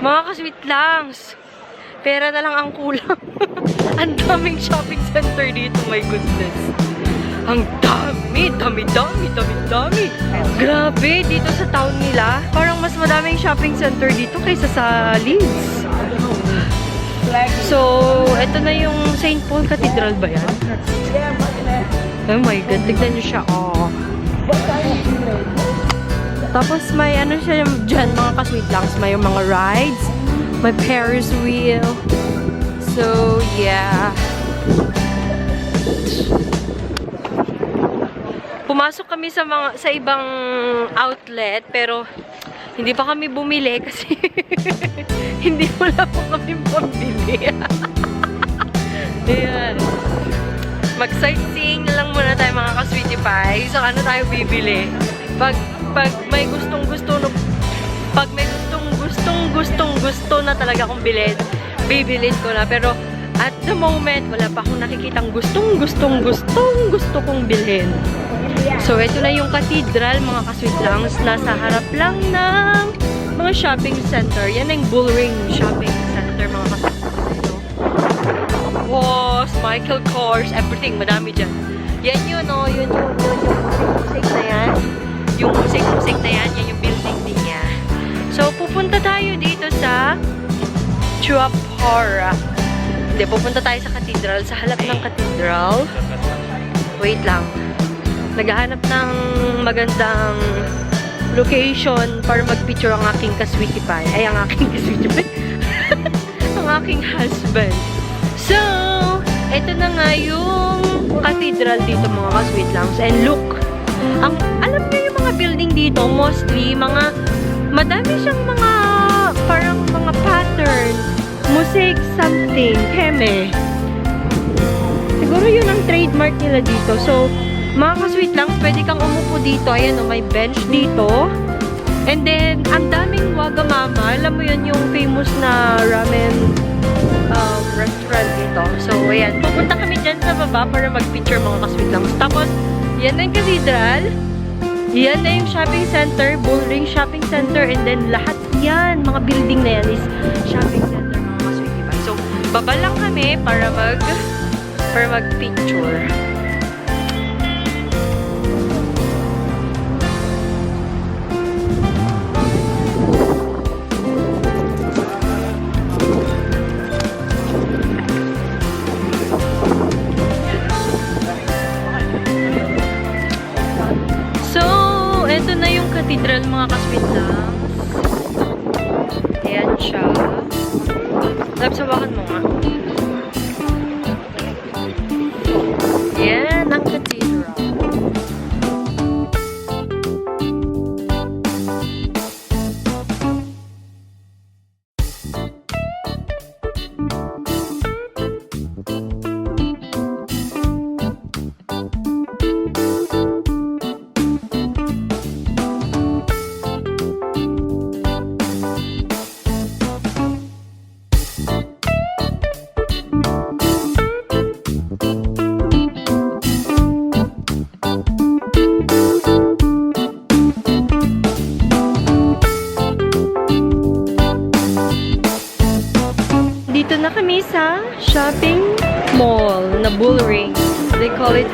Mga ka-sweet langs. Pera na lang ang kulang. ang daming shopping center dito, my goodness. Ang dami, dami, dami, dami, dami. Grabe, dito sa town nila, parang mas madaming shopping center dito kaysa sa Leeds. So, ito na yung St. Paul Cathedral ba yan? Oh my God, tignan nyo siya. Oh. Tapos may ano siya dyan, mga ka-sweet langs. May mga rides. May Ferris wheel. So, yeah. Pumasok kami sa mga sa ibang outlet pero hindi pa kami bumili kasi hindi wala po kami pambili. Ayan. Mag-sightseeing lang muna tayo mga ka-sweetie pie. So, ano tayo bibili? Pag, pag may gustong gusto, no, pag may gustong gustong gustong gusto na talaga kong bilhin, bibilin ko na. Pero, at the moment, wala pa akong nakikitang gustong gustong gustong gusto kong bilhin. So, ito na yung cathedral, mga ka-sweet langs. Nasa harap lang ng mga shopping center. Yan ang Bullring Shopping Center, mga ka-sweet Michael Kors, everything, madami dyan. Yan yun, oh, yun, yun, yun, yung na yan, yung building din niya. So, pupunta tayo dito sa Chuapora. Hindi, pupunta tayo sa cathedral, sa halap ng cathedral. Wait lang. Naghahanap ng magandang location para mag-picture ang aking kasweetie pie. Ay, ang aking kasweetie pie. ang aking husband. So, ito na nga yung cathedral dito mga ka-sweet langs. And look, ang, alam niyo mga building dito, mostly, mga, madami siyang mga, parang mga pattern, mosaic something, keme. Siguro yun ang trademark nila dito. So, mga ka-sweet langs, pwede kang umupo dito. Ayan o, may bench dito. And then, ang daming Wagamama. Alam mo yun, yung famous na ramen um, restaurant dito. So, ayan. Pupunta kami dyan sa baba para mag-picture mga ka-sweet langs. Tapos, yan na yung cathedral. Yan na yung shopping center, Bullring Shopping Center, and then lahat yan, mga building na yan is shopping center, mga ka-sweet diba? So, baba kami para mag para mag-picture. Mga kaswit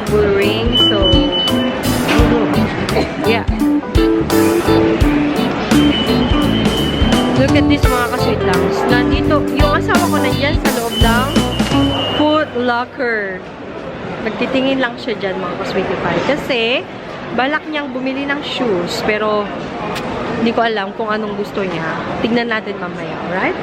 Bullring. So, yeah. Look at this mga kasweet langs. Nandito, yung asawa ko nandyan sa loob ng Foot Locker. Nagtitingin lang siya dyan mga kasweetie. Kasi, balak niyang bumili ng shoes. Pero, hindi ko alam kung anong gusto niya. Tignan natin mamaya, alright?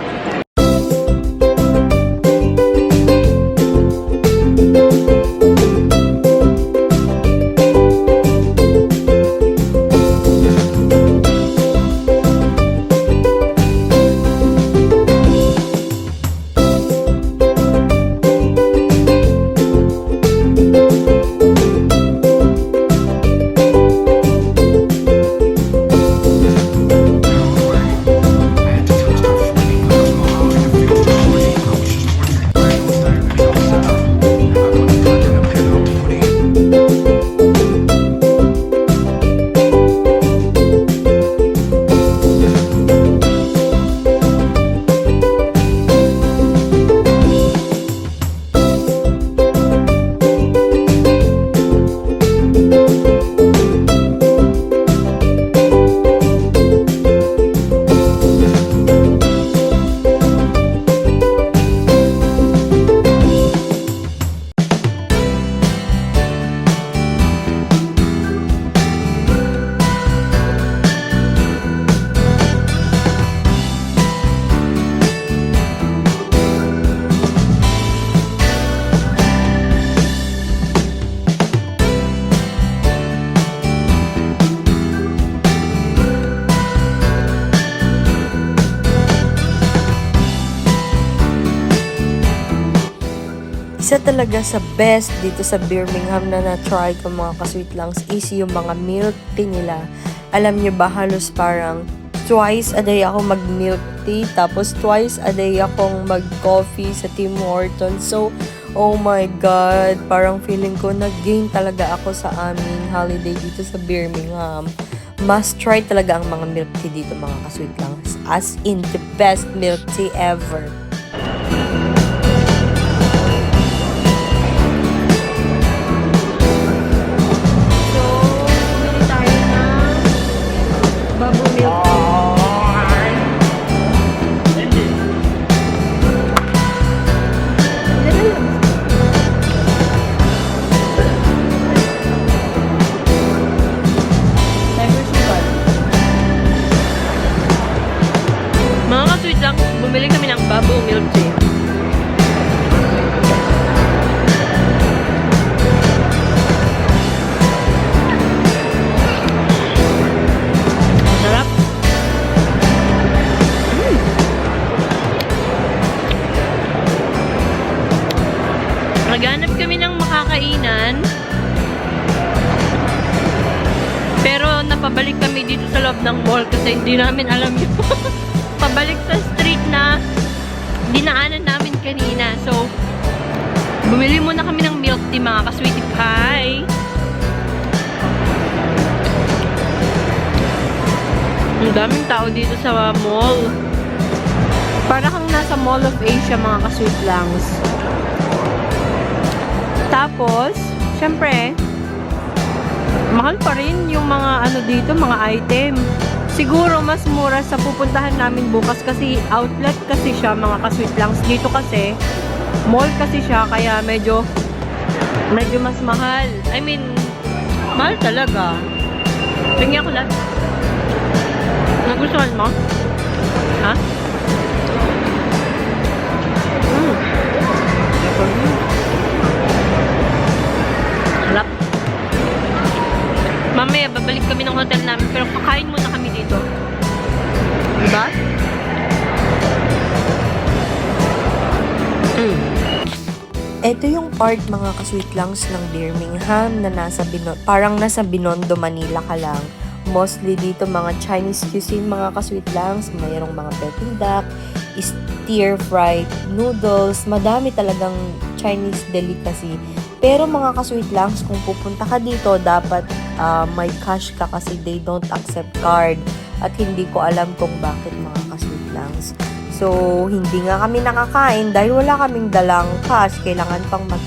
Isa talaga sa best dito sa Birmingham na na-try ko mga kasweet langs is yung mga milk tea nila. Alam niyo ba halos parang twice a day ako mag-milk tea tapos twice a day akong mag-coffee sa Tim Hortons. So, oh my God, parang feeling ko nag-gain talaga ako sa aming holiday dito sa Birmingham. Must try talaga ang mga milk tea dito mga kasweet langs. As in the best milk tea ever. Hindi namin alam yung pabalik sa street na dinaanan namin kanina. So, bumili muna kami ng milk tea mga ka-sweetie pie. Ang daming tao dito sa mall. Para kang nasa Mall of Asia mga ka-sweet langs. Tapos, syempre, mahal pa rin yung mga ano dito, mga item. Siguro mas mura sa pupuntahan namin bukas kasi outlet kasi siya mga ka-sweet langs. Dito kasi, mall kasi siya kaya medyo medyo mas mahal. I mean, mahal talaga. Tingnan ko lang. Nagustuhan mo? Ha? Mm. Yung part mga kasweet langs ng Birmingham na nasa Bino- parang nasa Binondo, Manila ka lang. Mostly dito mga Chinese cuisine mga kasweet langs. Mayroong mga Peking duck, stir fried noodles. Madami talagang Chinese delicacy. Pero mga kasweet langs, kung pupunta ka dito, dapat ah, may cash ka kasi they don't accept card. At hindi ko alam kung bakit mga kasweet langs. So, hindi nga kami nakakain dahil wala kaming dalang cash. Kailangan pang mag